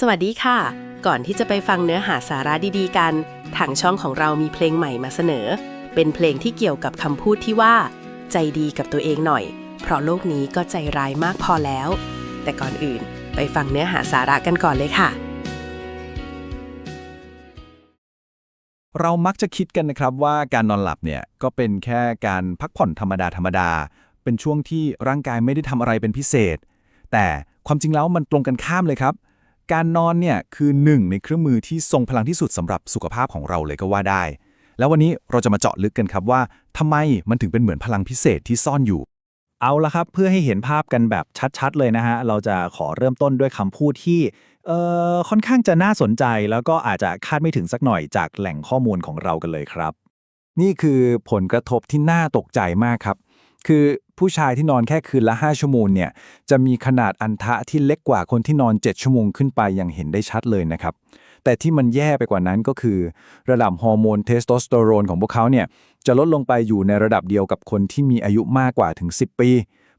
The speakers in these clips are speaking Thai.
สวัสดีค่ะ ก่อนที่จะไปฟังเนื้อหาสาระดีๆกัน ทางช่องของเรามีเพลงใหม่มาเสนอ เป็นเพลงที่เกี่ยวกับคำพูดที่ว่า ใจดีกับตัวเองหน่อย เพราะโลกนี้ก็ใจร้ายมากพอแล้ว แต่ก่อนอื่นไปฟังเนื้อหาสาระกันก่อนเลยค่ะ เรามักจะคิดกันนะครับว่าการนอนหลับเนี่ยก็เป็นแค่การพักผ่อนธรรมดาธรรมดา เป็นช่วงที่ร่างกายไม่ได้ทำอะไรเป็นพิเศษ แต่ความจริงแล้วมันตรงกันข้ามเลยครับ การนอนเนี่ยคือหนึ่งในเครื่องมือที่ทรงพลังที่สุดสำหรับสุขภาพของเราเลยก็ว่าได้ แล้ววันนี้เราจะมาเจาะลึกกันครับว่าทำไมมันถึงเป็นเหมือนพลังพิเศษที่ซ่อนอยู่ เอาละครับ เพื่อให้เห็นภาพกันแบบชัดๆ เลยนะฮะ เราจะขอเริ่มต้นด้วยคำพูดที่เอ่อค่อนข้างจะน่าสนใจแล้วก็อาจจะคาดไม่ถึงสักหน่อยจากแหล่งข้อมูลของเรากันเลยครับ นี่คือผลกระทบที่น่าตกใจมากครับ คือผู้ชายที่นอนแค่คืนละ 5 ชั่วโมงเนี่ยจะมีขนาดอันทะที่เล็กกว่าคนที่นอน 7 ชั่วโมงขึ้นไปอย่างเห็นได้ชัดเลยนะครับ แต่ที่มันแย่ไปกว่านั้นก็คือ ระดับฮอร์โมนเทสโทสเตอโรนของพวกเขาเนี่ยจะลดลงไปอยู่ในระดับเดียวกับคนที่มีอายุมากกว่าถึง 10 ปี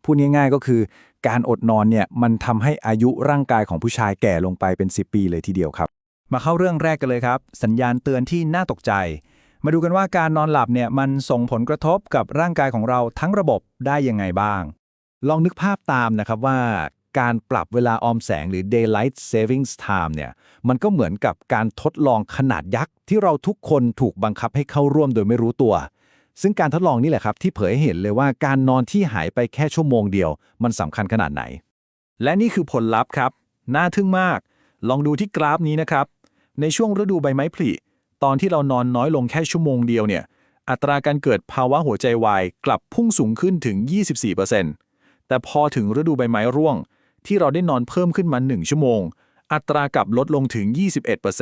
พูดง่ายๆก็คือ การอดนอนเนี่ยมันทำให้อายุร่างกายของผู้ชายแก่ลงไปเป็น 10 ปีเลยทีเดียวครับ มาเข้าเรื่องแรกกันเลยครับ สัญญาณเตือนที่น่าตกใจ มาดูกันว่าการนอนหลับเนี่ยมันส่งผลกระทบกับร่างกายของเราทั้งระบบได้ยังไงบ้าง ลองนึกภาพตามนะครับว่าการปรับเวลาออมแสงหรือ daylight savings time เนี่ย มันก็เหมือนกับการทดลองขนาดยักษ์ ที่เราทุกคนถูกบังคับให้เข้าร่วมโดยไม่รู้ตัว ซึ่งการทดลองนี่แหละครับ ที่เผยให้เห็นเลยว่าการนอนที่หายไปแค่ชั่วโมงเดียว มันสำคัญขนาดไหน และนี่คือผลลัพธ์ครับ น่าทึ่งมาก ลองดูที่กราฟนี้นะครับ ในช่วงฤดูใบไม้ผลิ ตอนที่เรานอนน้อยลงแค่ชั่วโมงเดียวเนี่ย อัตราการเกิดภาวะหัวใจวายกลับพุ่งสูงขึ้นถึง 24%แต่พอถึงฤดูใบไม้ร่วง ที่เราได้นอนเพิ่มขึ้นมา 1 ชั่วโมง อัตรากลับลดลงถึง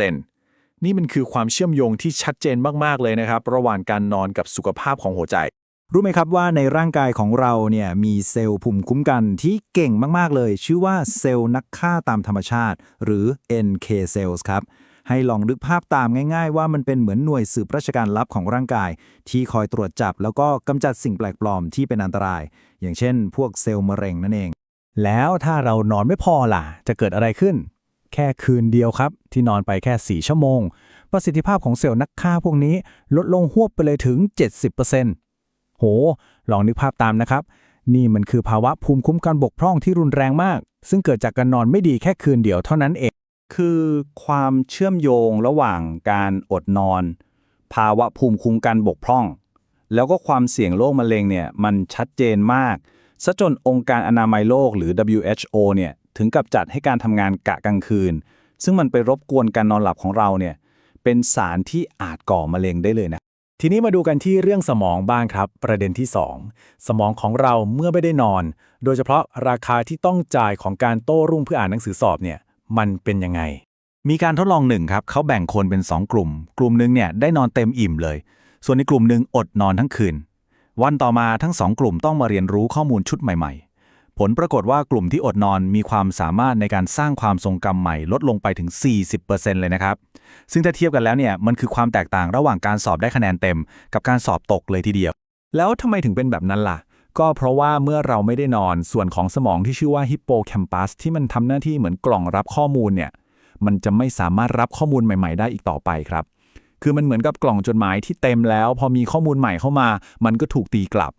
21%นี่มันคือความเชื่อมโยงที่ชัดเจนมากๆเลยนะครับ ระหว่างการนอนกับสุขภาพของหัวใจ รู้ไหมครับว่าในร่างกายของเราเนี่ยมีเซลล์ภูมิคุ้มกันที่เก่งมากๆเลย ชื่อว่าเซลล์นักฆ่าตามธรรมชาติ หรือ NK cells ครับ ให้ลองนึกภาพตามง่าย ๆ ว่ามันเป็นเหมือนหน่วยสืบราชการลับของร่างกาย ที่คอยตรวจจับ แล้วก็กำจัดสิ่งแปลกปลอมที่เป็นอันตราย อย่างเช่น พวกเซลล์มะเร็งนั่นเอง แล้วถ้าเรานอนไม่พอล่ะ จะเกิดอะไรขึ้น แค่คืนเดียวครับ ที่นอนไปแค่ 4 ชั่วโมง ประสิทธิภาพของเซลล์นักฆ่าพวกนี้ลดลงหวบไปเลยถึง 70%โห ลองนึกภาพตามนะครับนี่มันคือภาวะภูมิคุ้มกันบกพร่องที่รุนแรงมาก ซึ่งเกิดจากการนอนไม่ดีแค่คืนเดียวเท่านั้นเอง คือความเชื่อมโยงระหว่างการอดนอน ภาวะภูมิคุ้มกันบกพร่อง แล้วก็ความเสี่ยงโรคมะเร็งเนี่ยมันชัดเจนมากซะจนองค์การอนามัยโลกหรือ WHO เนี่ยถึงกับจัดให้การทำงานกะกลางคืน ซึ่งมันไปรบกวนการนอนหลับของเราเนี่ยเป็นสารที่อาจก่อมะเร็งได้เลยนะ ทีนี้มาดูกันที่เรื่องสมองบ้างครับ ประเด็นที่ 2 สมองของเราเมื่อไม่ได้นอน โดยเฉพาะราคาที่ต้องจ่ายของการโต้รุ่งเพื่ออ่านหนังสือสอบเนี่ย มันเป็นยังไง มีการทดลองหนึ่งครับเขาแบ่งคนเป็น 2 กลุ่ม กลุ่มหนึ่งเนี่ยได้นอนเต็มอิ่มเลย ส่วนในกลุ่มหนึ่งอดนอนทั้งคืน วันต่อมาทั้งสองกลุ่มต้องมาเรียนรู้ข้อมูลชุดใหม่ ๆ ผลปรากฏว่ากลุ่มที่อดนอนมีความสามารถในการสร้างความทรงจำใหม่ ลดลงไปถึง 40%เลยนะครับ ซึ่งถ้าเทียบกันแล้วเนี่ยมันคือความแตกต่างระหว่างการสอบได้คะแนนเต็ม กับการสอบตกเลยทีเดียว แล้วทำไมถึงเป็นแบบนั้นล่ะ ก็เพราะว่าเมื่อเราไม่ได้นอนส่วนของสมองที่ชื่อว่าฮิปโปแคมปัสที่มันทำหน้าที่เหมือนกล่องรับข้อมูลเนี่ยมันจะไม่สามารถรับข้อมูลใหม่ ๆ ได้อีกต่อไปครับ คือมันเหมือนกับกล่องจดหมายที่เต็มแล้ว พอมีข้อมูลใหม่เข้ามา มันก็ถูกตีกลับ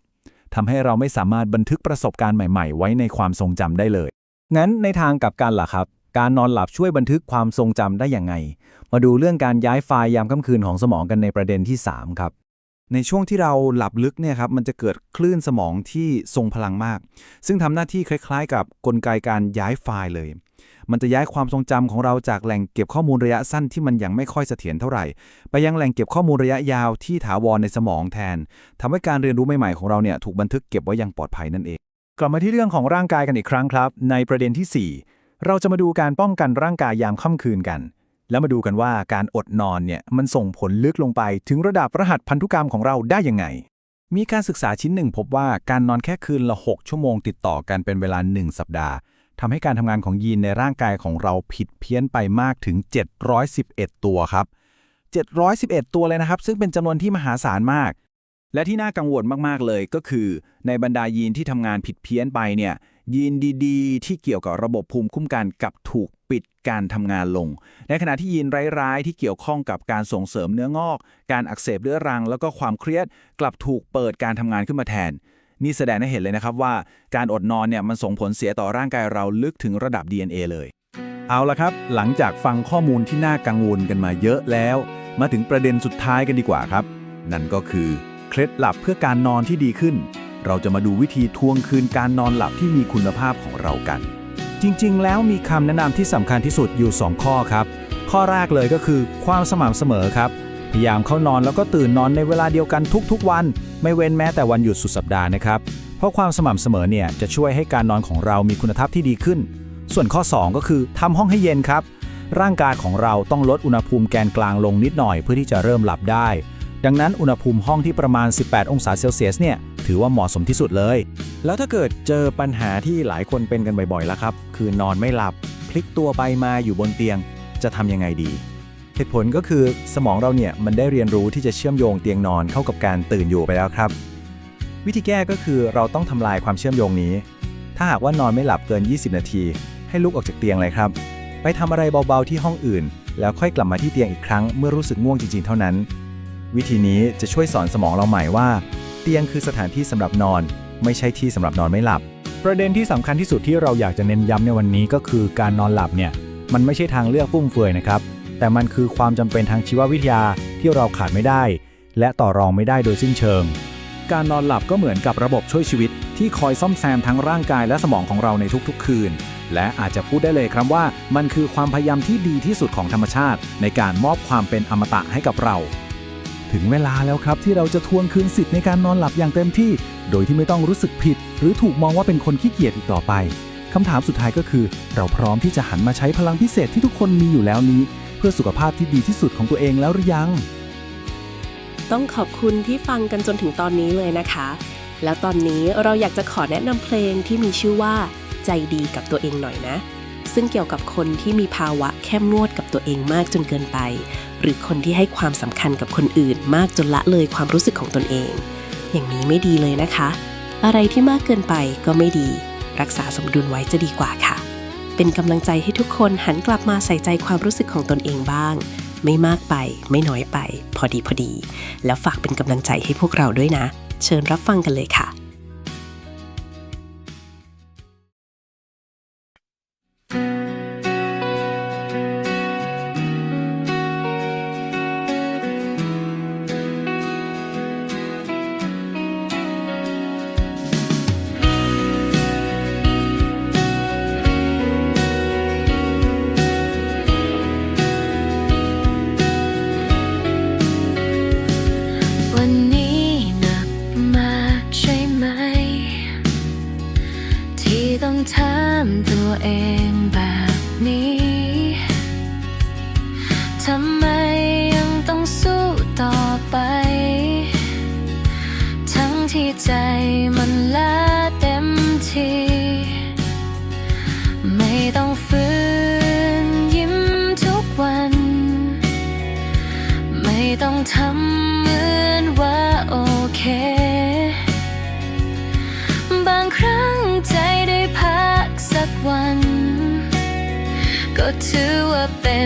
ทำให้เราไม่สามารถบันทึกประสบการณ์ใหม่ ๆ ไว้ในความทรงจำได้เลย งั้นในทางกลับกันล่ะครับ การนอนหลับช่วยบันทึกความทรงจำได้อย่างไง มาดูเรื่องการย้ายไฟล์ยามค่ำคืนของสมองกันในประเด็นที่ 3 ครับ ในช่วงที่เราหลับลึกเนี่ยครับมันจะเกิดคลื่นสมองที่ทรงพลังมาก ซึ่งทำหน้าที่คล้ายๆ กับกลไกการย้ายไฟล์เลย มันจะย้ายความทรงจำของเราจากแหล่งเก็บข้อมูลระยะสั้นที่มันยังไม่ค่อยเสถียรเท่าไหร่ ไปยังแหล่งเก็บข้อมูลระยะยาวที่ถาวรในสมองแทนทำให้การเรียนรู้ใหม่ๆของเราเนี่ยถูกบันทึกเก็บไว้อย่างปลอดภัยนั่นเอง กลับมาที่เรื่องของร่างกายกันอีกครั้งครับ ในประเด็นทีสี่4 เราจะมาดูการป้องกันร่างกายยามค่ำคืนกัน แล้วมาดูกันว่าการอดนอนเนี่ยมันส่งผลลึกลงไปถึงระดับรหัสพันธุกรรมของเราได้ยังไง มีการศึกษาชิ้นหนึ่งพบว่าการนอนแค่คืนละ 6 ชั่วโมงติดต่อกันเป็นเวลา 1 สัปดาห์ทำให้การทำงานของยีนในร่างกายของเราผิดเพี้ยนไปมากถึง 711 ตัวครับ 711 ตัวเลยนะครับ ซึ่งเป็นจำนวนที่มหาศาลมาก และที่น่ากังวลมากๆเลยก็คือ ในบรรดายีนที่ทำงานผิดเพี้ยนไปเนี่ย ยีนดีๆ ที่เกี่ยวกับระบบภูมิคุ้มกันกลับถูกปิดการทำงานลง ในขณะที่ยีนร้ายๆ ที่เกี่ยวข้องกับการส่งเสริมเนื้องอก การอักเสบเรื้อรัง แล้วก็ความเครียดกลับถูกเปิดการทำงานขึ้นมาแทน นี่แสดงให้เห็นเลยนะครับว่าการอดนอนเนี่ยมันส่งผลเสียต่อร่างกายเราลึกถึงระดับ DNA เลย เอาละครับ หลังจากฟังข้อมูลที่น่ากังวลกันมาเยอะแล้ว มาถึงประเด็นสุดท้ายกันดีกว่าครับ นั่นก็คือเคล็ดลับเพื่อการนอนที่ดีขึ้น เราจะมาดูวิธีทวงคืนการนอนหลับที่มีคุณภาพของเรากัน จริงๆ แล้วมีคำแนะนำที่สำคัญที่สุดอยู่ 2 ข้อครับ ข้อแรกเลยก็คือความสม่ำเสมอครับ พยายามเข้านอนแล้วก็ตื่นนอนในเวลาเดียวกันทุกๆ วัน ไม่เว้นแม้แต่วันหยุดสุดสัปดาห์นะครับเพราะความสม่ำเสมอเนี่ยจะช่วยให้การนอนของเรามีคุณภาพที่ดีขึ้น ส่วนข้อ 2 ก็คือทำห้องให้เย็นครับ ร่างกายของเราต้องลดอุณหภูมิแกนกลางลงนิดหน่อยเพื่อที่จะเริ่มหลับได้ ดังนั้นอุณหภูมิห้องที่ประมาณ 18 องศาเซลเซียสเนี่ยถือว่าเหมาะสมที่สุดเลย แล้วถ้าเกิดเจอปัญหาที่หลายคนเป็นกันบ่อยๆ แล้วครับ คือนอนไม่หลับ พลิกตัวไปมาอยู่บนเตียง จะทำยังไงดี เหตุผลก็คือสมองเราเนี่ยมันได้เรียนรู้ที่จะเชื่อมโยงเตียงนอนเข้ากับการตื่นอยู่ไปแล้วครับ วิธีแก้ก็คือเราต้องทำลายความเชื่อมโยงนี้ ถ้าหากว่านอนไม่หลับเกิน 20 นาที ให้ลุกออกจากเตียงเลยครับ ไปทำอะไรเบาๆที่ห้องอื่น แล้วค่อยกลับมาที่เตียงอีกครั้งเมื่อรู้สึกง่วงจริงๆ เท่านั้น วิธีนี้จะช่วยสอนสมองเราใหม่ว่า เตียงคือสถานที่สำหรับนอน ไม่ใช่ที่สำหรับนอนไม่หลับ ประเด็นที่สำคัญที่สุดที่เราอยากจะเน้นย้ำในวันนี้ก็คือการนอนหลับเนี่ยมันไม่ใช่ทางเลือกฟุ่มเฟือยนะครับ แต่มันคือความจำเป็นทางชีววิทยาที่เราขาดไม่ได้ และต่อรองไม่ได้โดยสิ้นเชิง การนอนหลับก็เหมือนกับระบบช่วยชีวิต ที่คอยซ่อมแซมทั้งร่างกายและสมองของเราในทุกๆ คืน และอาจจะพูดได้เลยครับว่า มันคือความพยายามที่ดีที่สุดของธรรมชาติ ในการมอบความเป็นอมตะให้กับเรา ถึงเวลาแล้วครับที่เราจะทวงคืนสิทธิ์ในการนอนหลับอย่างเต็มที่ โดยที่ไม่ต้องรู้สึกผิด หรือถูกมองว่าเป็นคนขี้เกียจอีกต่อไปคำถามสุดท้ายก็คือ เราพร้อมที่จะหันมาใช้พลังพิเศษที่ทุกคนมีอยู่แล้วนี้ เพื่อสุขภาพที่ดีที่สุดของตัวเองแล้วหรือยัง ต้องขอบคุณที่ฟังกันจนถึงตอนนี้เลยนะคะ แล้วตอนนี้เราอยากจะขอแนะนำเพลงที่มีชื่อว่า ใจดีกับตัวเองหน่อยนะ ซึ่งเกี่ยวกับคนที่มีภาวะเข้มงวดกับตัวเองมากจนเกินไป หรือคนที่ให้ความสำคัญกับคนอื่นมากจนละเลยความรู้สึกของตนเอง อย่างนี้ไม่ดีเลยนะคะ อะไรที่มากเกินไปก็ไม่ดี รักษาสมดุลไว้จะดีกว่าค่ะ เป็นกำลังใจให้ทุกคนหันกลับมาใส่ใจความรู้สึกของตนเองบ้าง ไม่มากไป ไม่น้อยไป พอดีพอดี แล้วฝากเป็นกำลังใจให้พวกเราด้วยนะ เชิญรับฟังกันเลยค่ะ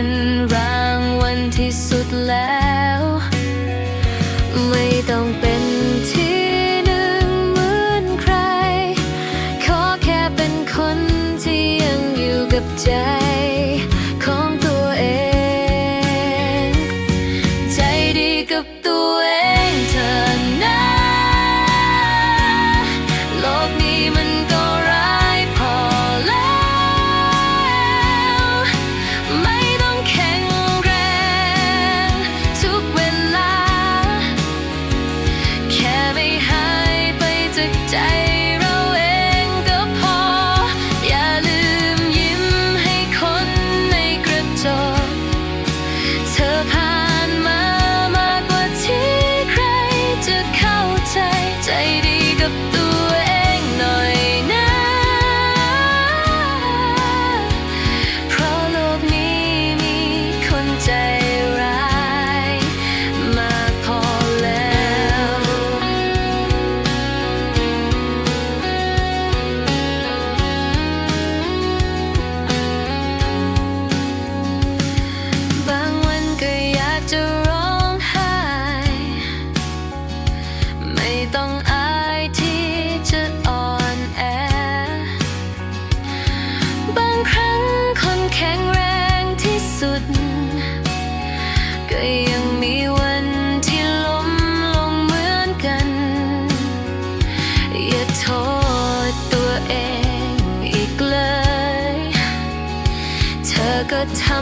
เป็นรางวัลที่สุดแล้ว ไม่ต้องเป็น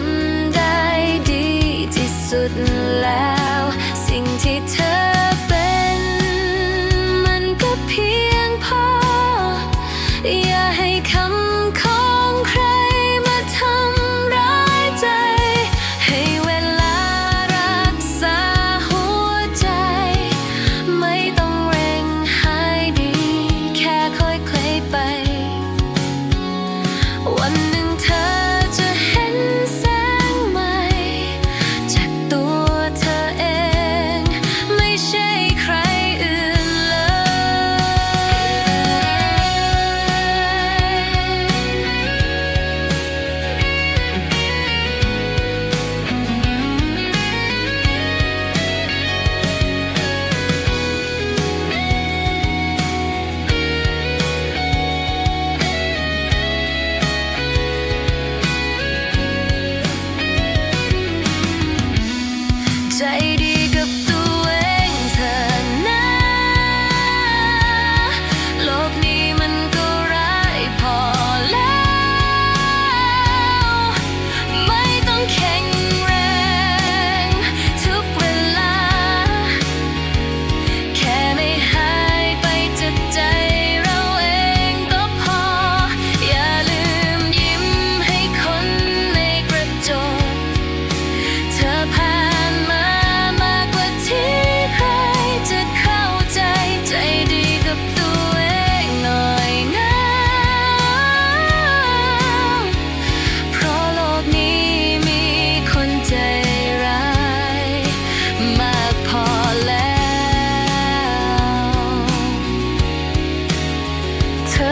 ำได้ดีที่สุดแล้ว สิ่งที่เธอ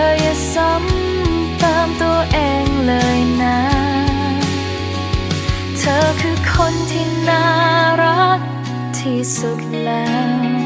ออย่าซ้ำตามตัวเองเลยนะ เธอคือคนที่น่ารักที่สุดแล้ว